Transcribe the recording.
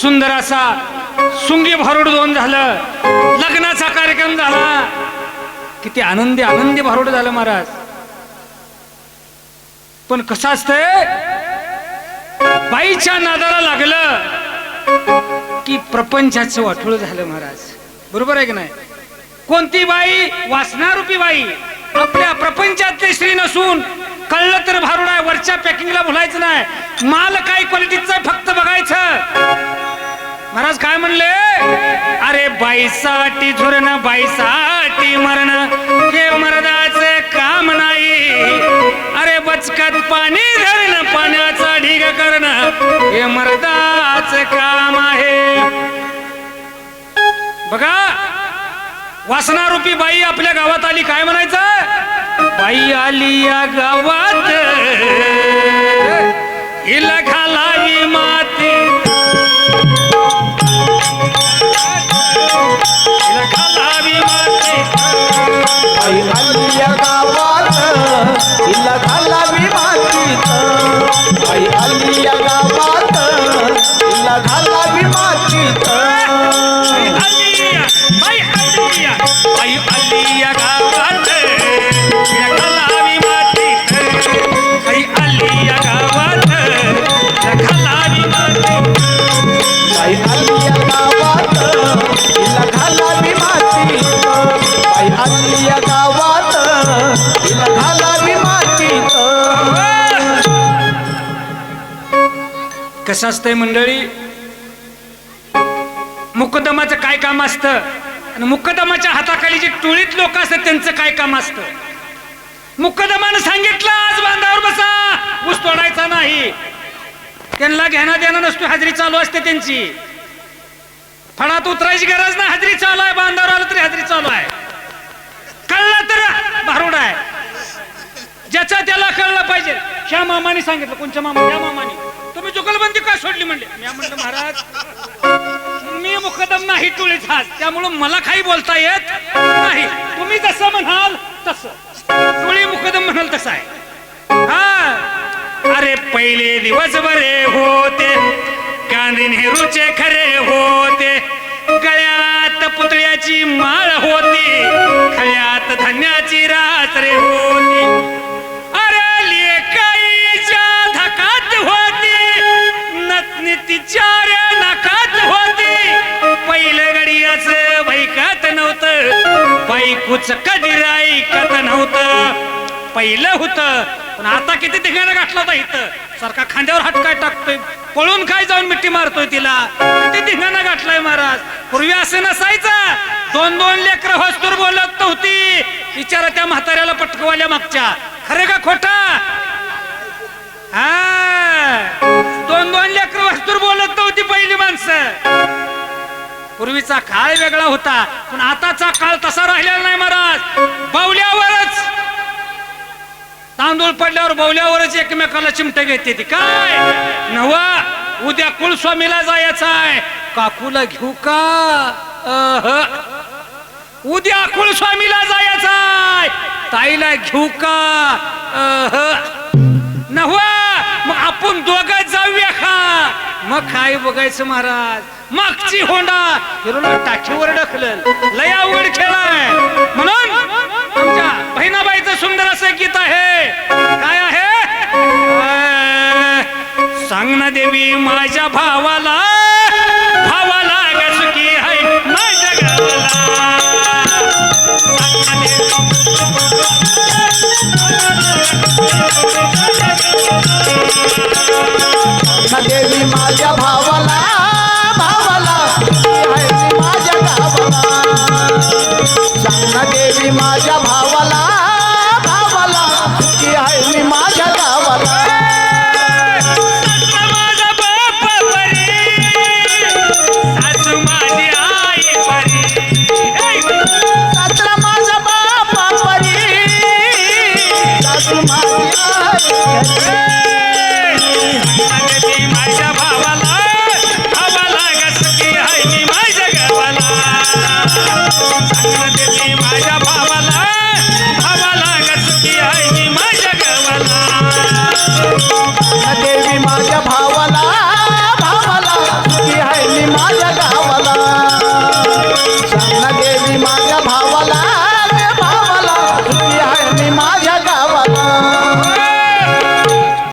सुंदर असा सुंगी भारूड दोन झालं. लग्नाचा कार्यक्रम झाला. किती आनंदी आनंदी भारूड झालं महाराज. पण कसं असतंय? बाईच्या नादाला लागलं की प्रपंचाचं वाटोळ झालं महाराज. बरोबर आहे की नाही? कोणती बाई? वासनारूपी बाई. आपल्या प्रपंचातले श्री नसून कळलं तर भारूड आहे वरच्या पॅकिंगला बोलायचं नाही. माल काय क्वालिटीचा फक्त बघायचं. बाईसाठी झुरण बाईसाठी मरण. हे मरदाचे काम नाही. अरे बचकत पाणी धरण पाण्याचा ढीग करणं. हे मर्दाचे काम आहे. बघा वासनारूपी बाई आपल्या गावात आली काय म्हणायचं? बाई आली या गावात. हिला घालावी माती. हिला कसं असतंय मंडळी? मुकदमाचं काय काम असतं? आणि मुकदमाच्या हाताखाली जे टोळीत लोक असतात त्यांचं काय काम असतं? मुकदमानं सांगितलं आज बांधावर बसा ऊस तोडायचा नाही. त्यांना घेणं देणं नसतो हाजरी चालू असते त्यांची. फळात उतरायची गरज नाही हाजरी चालू आहे बांधावर आलं तरी हाजरी चालू आहे. कळलं तर भारूड आहे. ज्याचा त्याला कळलं पाहिजे. ह्या मामाने सांगितलं कोणच्या मामा त्या मामाने. सोडली म्हणले. मी म्हणलं महाराज मी मुकदम नाही टोळीत हात त्यामुळं मला काही बोलता येत नाही. तुम्ही जसं म्हणाल तस. टोळी मुकदम म्हणाल तसं आहे. हा. अरे पहिले दिवस बरे होते. गांधी नेहरूचे खरे होते. गळ्यात पुतळ्याची माळ होती. उचक बायकूच कधी ऐकत नव्हतं. पहिलं होतं पण आता किती ठिकाणं गाठला होता इथं. सारखा खांद्यावर हात काय टाकतोय पळून काय जाऊन मिठी मारतोय तिला. किती ठिकाणं गाठलाय महाराज. पूर्वी असं नसायचं. दोन दोन लेकर वस्तूर बोलत होती विचारा त्या म्हाताऱ्याला पटकवाल्या मागच्या. खरे का खोटा? हा. दोन दोन लेकर वस्तूर बोलत होती पहिली माणसं. पूर्वीचा काळ वेगळा होता पण आताचा काळ तसा राहिलेला नाही महाराज. बावल्यावरच. तांदूळ पडल्यावर बावल्यावरच एकमेकाला चिमटे घेते ती. काय? नवा उद्या कुलस्वामीला जायचं आहे. काकूला घेऊ का? अह. उद्या कुलस्वामीला जायचं आहे. ताईला घेऊ का? काय बघायचं महाराज. मागची होंडा हिरोला टाकीवर ढकलल. लय अवघड खेळाय म्हणून आमच्या बहिणाबाईचं सुंदर असं गीत आहे. काय आहे? सांग ना देवी माझ्या भावाला भावाला गसुकी आहे? माझ्या गावाला माझ्या भाव